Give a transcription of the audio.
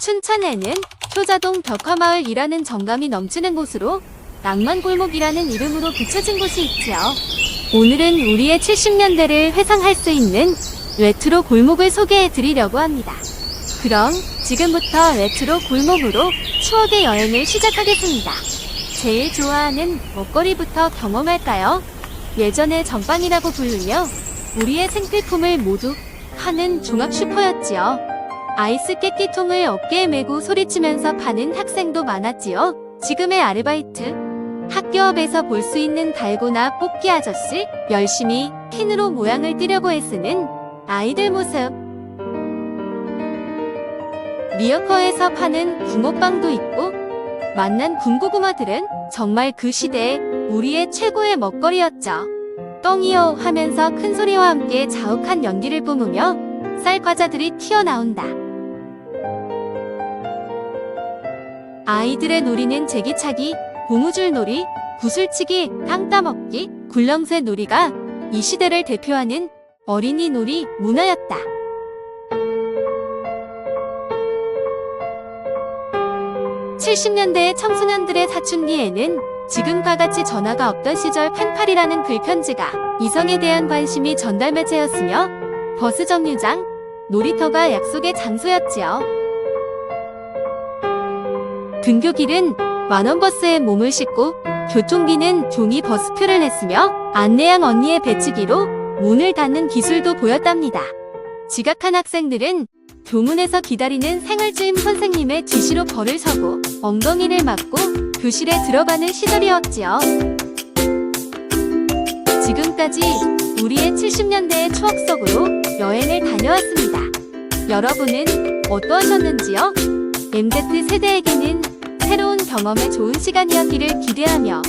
춘천에는 효자동 벽화마을이라는 정감이 넘치는 곳으로 낭만골목이라는 이름으로 붙여진 곳이 있지요. 오늘은 우리의 70년대를 회상할 수 있는 레트로 골목을 소개해 드리려고 합니다. 그럼 지금부터 레트로 골목으로 추억의 여행을 시작하겠습니다. 제일 좋아하는 먹거리부터 경험할까요? 예전에 전빵이라고 부르며 우리의 생필품을 모두 파는 종합 슈퍼였지요. 아이스 깨끼통을 어깨에 메고 소리치면서 파는 학생도 많았지요. 지금의 아르바이트. 학교 앞에서 볼 수 있는 달고나 뽑기 아저씨, 열심히 핀으로 모양을 띠려고 애쓰는 아이들 모습. 리어커에서 파는 붕어빵도 있고, 만난 군고구마들은 정말 그 시대에 우리의 최고의 먹거리였죠. 똥이요 하면서 큰 소리와 함께 자욱한 연기를 뿜으며 쌀 과자들이 튀어나온다. 아이들의 놀이는 제기차기, 고무줄 놀이, 구슬치기, 땅 따먹기, 굴렁쇠 놀이가 이 시대를 대표하는 어린이 놀이 문화였다. (70년대의) 청소년들의 사춘기에는 지금과 같이 전화가 없던 시절 펜팔이라는 글편지가 이성에 대한 관심이 전달 매체였으며 버스 정류장, 놀이터가 약속의 장소였지요. 등교길은 만원버스에 몸을 싣고 교통비는 종이 버스표를 냈으며 안내양 언니의 배치기로 문을 닫는 기술도 보였답니다. 지각한 학생들은 교문에서 기다리는 생활주임 선생님의 지시로 벌을 서고 엉덩이를 맞고 교실에 들어가는 시절이었지요. 지금까지 우리의 70년대의 추억 속으로 여행을 다녀왔습니다. 여러분은 어떠하셨는지요? MZ 세대에게는 새로운 경험의 좋은 시간이었기를 기대하며